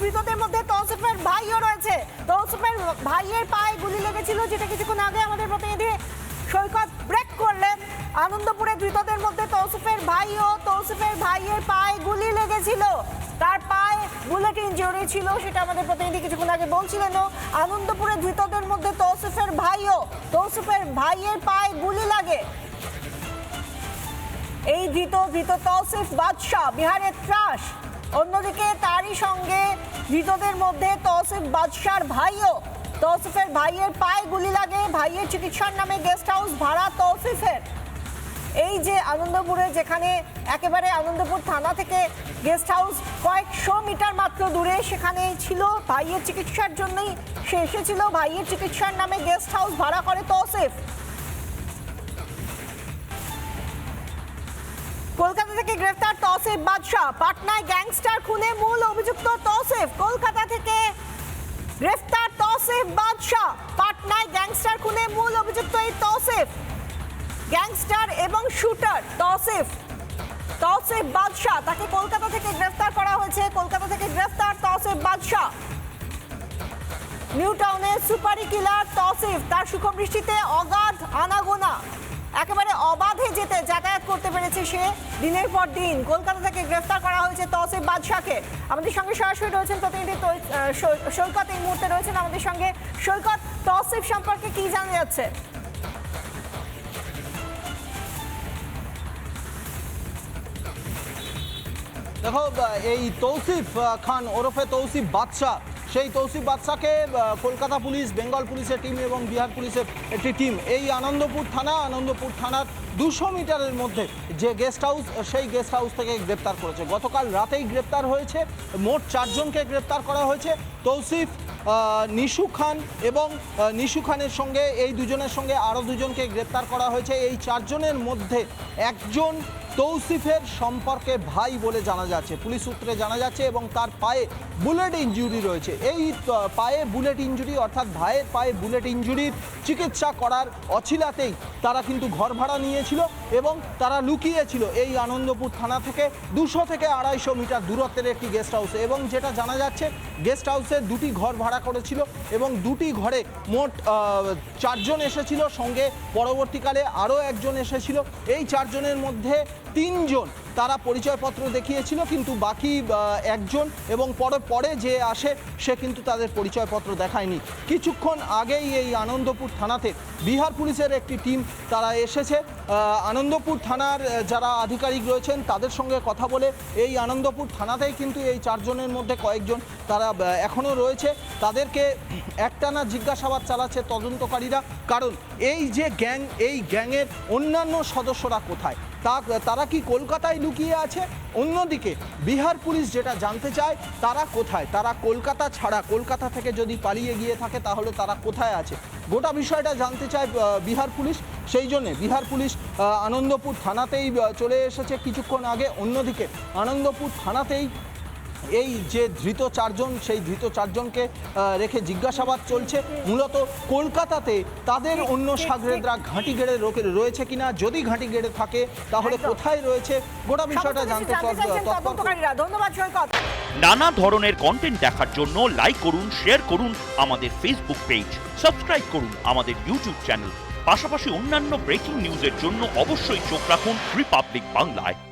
ধৃতদের মধ্যে তৌসিফের ভাইও রয়েছে। তৌসিফের ভাইয়ের পায়ে গুলি লেগেছিল, যেটা কিছুক্ষণ আগে আমাদের প্রতিনিধি সৈকত ব্রেক করলেন। আনন্দপুরে ধৃতদের মধ্যে তৌসিফের ভাইও তৌসিফের ভাইয়ের পায়ে গুলি লেগেছিল। তার পায়ে বুলেট ইঞ্জুরি ছিল, সেটা আমাদের প্রতিনিধি কিছুক্ষণ আগে বলছিলেন আনন্দপুরে ধৃতদের মধ্যে তৌসিফের ভাইও তৌসিফের ভাইয়ের পায়ে গুলি লাগে। এই ধৃত ধৃত তৌসিফ বাদশাহ, বিহারের ত্রাস। অন্যদিকে তারই সঙ্গে ধৃতদের মধ্যে তৌসিফ বাদশার ভাইও। তৌসিফের ভাইয়ের পায়ে গুলি লাগে, ভাইয়ের চিকিৎসার নামে গেস্ট হাউস ভাড়া তৌসিফের। এই যে আনন্দপুরে যেখানে একেবারে আনন্দপুর থানা থেকে গেস্ট হাউস কয়েকশো মিটার মাত্র দূরে সেখানে ছিল, ভাইয়ের চিকিৎসার জন্যই সে এসেছিল, ভাইয়ের চিকিৎসার নামে গেস্ট হাউস ভাড়া করে তৌসিফ। থেকে গ্রেফতার তৌসিফ বাদশাহ। পাটনায় গ্যাংস্টার খুনে মূল অভিযুক্ত তৌসিফ। কলকাতা থেকে গ্রেফতার তৌসিফ বাদশাহ। পাটনায় গ্যাংস্টার খুনে মূল অভিযুক্ত এই তৌসিফ। গ্যাংস্টার এবং শুটার তৌসিফ। তৌসিফ বাদশাহ, তাকে কলকাতা থেকে গ্রেফতার করা হয়েছে। কলকাতা থেকে গ্রেফতার তৌসিফ বাদশাহ। নিউ টাউনের সুপারি কিলার তৌসিফ, তার সুখবৃষ্টিতে অগাধ আনাগোনা। একেবারে অবাধে যেতে যাতায়াত করতে পেরেছে সে। দিনের পর দিন কলকাতা থেকে গ্রেফতার করা হয়েছে তৌসিফ বাদশাকে। আমাদের সঙ্গে সরাসরি রয়েছেন প্রতিনিধি সৈকত এই মুহূর্তে রয়েছেন আমাদের সঙ্গে। সৈকত, তৌসিফ সম্পর্কে কি জানা যাচ্ছে? দেখো, এই তৌসিফ খান ওরফে তৌসিফ বাদশাহ সেই তৌসিফ বাদশাকে কলকাতা পুলিশ, বেঙ্গল পুলিশের টিম এবং বিহার পুলিশের একটি টিম এই আনন্দপুর থানা, আনন্দপুর থানার দুশো মিটারের মধ্যে যে গেস্ট হাউস সেই গেস্ট হাউস থেকে গ্রেপ্তার করেছে। গতকাল রাতেই গ্রেপ্তার হয়েছে। মোট চারজনকে গ্রেপ্তার করা হয়েছে। তৌসিফ নিশু খান এবং নিশু খানের সঙ্গে, এই দুজনের সঙ্গে আরও দুজনকে গ্রেপ্তার করা হয়েছে। এই চারজনের মধ্যে একজন তৌসিফের সম্পর্কে ভাই বলে জানা যাচ্ছে, পুলিশ সূত্রে জানা যাচ্ছে এবং তার পায়ে বুলেট ইঞ্জুরি রয়েছে। এই পায়ে বুলেট ইঞ্জুরি অর্থাৎ ভাইয়ের পায়ে বুলেট ইঞ্জুরির চিকিৎসা করার অছিলাতেই তারা কিন্তু ঘর ভাড়া নিয়েছিল এবং তারা লুকিয়েছিল এই আনন্দপুর থানা থেকে দুশো থেকে আড়াইশো মিটার দূরত্বের একটি গেস্ট হাউসে এবং যেটা জানা যাচ্ছে, গেস্ট হাউসে দুটি ঘর ভাড়া করেছিল এবং দুটি ঘরে মোট চারজন এসেছিল। সঙ্গে পরবর্তীকালে আরও একজন এসেছিল। এই চারজনের মধ্যে তিনজন তারা পরিচয়পত্র দেখিয়েছিল, কিন্তু বাকি একজন এবং পরে পরে যে আসে, সে কিন্তু তাদের পরিচয়পত্র দেখায়নি। কিছুক্ষণ আগেই এই আনন্দপুর থানাতে বিহার পুলিশের একটি টিম তারা এসেছে। আনন্দপুর থানার যারা আধিকারিক রয়েছেন, তাদের সঙ্গে কথা বলে এই আনন্দপুর থানাতেই কিন্তু এই চারজনের মধ্যে কয়েকজন তারা এখনও রয়েছে। তাদেরকে একটানা জিজ্ঞাসাবাদ চালাচ্ছে তদন্তকারীরা। কারণ এই যে গ্যাং, এই গ্যাংয়ের অন্যান্য সদস্যরা কোথায়? তা, তারা কি কলকাতায় লুকিয়ে আছে? অন্যদিকে বিহার পুলিশ যেটা জানতে চায়, তারা কোথায়? তারা কলকাতা ছাড়া, কলকাতা থেকে যদি পালিয়ে গিয়ে থাকে, তাহলে তারা কোথায় আছে? গোটা বিষয়টা জানতে চায় বিহার পুলিশ। সেই জন্যে বিহার পুলিশ আনন্দপুর থানাতেই চলে এসেছে। কিছুক্ষণ আগে অন্যদিকে আনন্দপুর থানাতেই এই যে ধৃত চারজন সেই ধৃত চারজনকে রেখে জিজ্ঞাসাবাদ চলছে। মূলত কলকাতাতে তাদের অন্য সাগরেদরা ঘাঁটি গেড়ে রোকে- রয়েছে কিনা? যদি ঘাঁটি গেড়ে থাকে তাহলে কোথায় রয়েছে? গোটা বিষয়টা জানতে ধন্যবাদ নানা ধরনের কন্টেন্ট দেখার জন্য লাইক করুন শেয়ার করুন আমাদের ফেসবুক পেজ সাবস্ক্রাইব করুন আমাদের ইউটিউব চ্যানেল পাশাপাশি অন্যান্য ব্রেকিং নিউজের জন্য অবশ্যই চোখ রাখুন রিপাবলিক বাংলায়